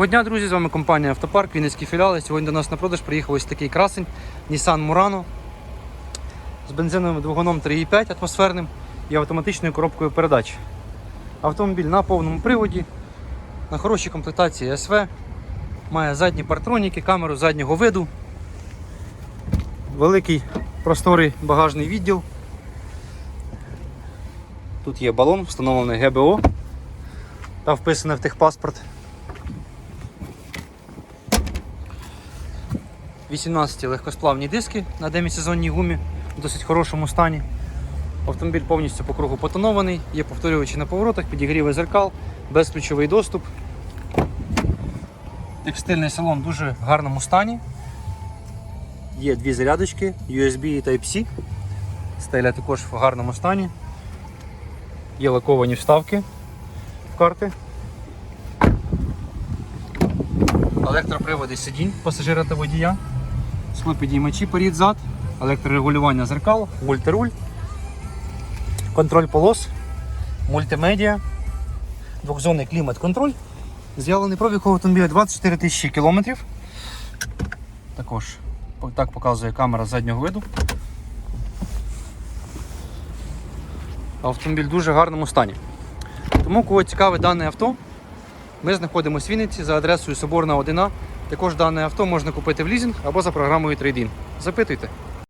Доброго дня, друзі! З вами компанія Автопарк, Вінницькі філіали. Сьогодні до нас на продаж приїхав ось такий красень Nissan Murano з бензиновим двигуном 3,5 атмосферним і автоматичною коробкою передач. Автомобіль на повному приводі, на хорошій комплектації СВ, має задні партроніки, камеру заднього виду, великий просторий багажний відділ. Тут є балон, встановлений ГБО та вписаний в техпаспорт. 18 легкосплавні диски на демісезонній гумі в досить хорошому стані. Автомобіль повністю по кругу потонований, є повторювачі на поворотах, підігріви зеркал, безключовий доступ. Текстильний салон в дуже гарному стані. Є дві зарядочки, USB і Type-C. Стеля також в гарному стані. Є лаковані вставки в карти. Електроприводи сидінь пасажира та водія, склопідіймачі перед зад, електрорегулювання зеркал, мультируль, контроль полос, мультимедіа, двохзонний клімат-контроль. З'явлений пробіг автомобіля 24 тисячі кілометрів. Також так показує камера заднього виду. Автомобіль в дуже гарному стані. Тому, кого цікаве дане авто, ми знаходимося в Вінниці за адресою Соборна 1А. Також дане авто можна купити в лізинг або за програмою Trade-in. Запитуйте.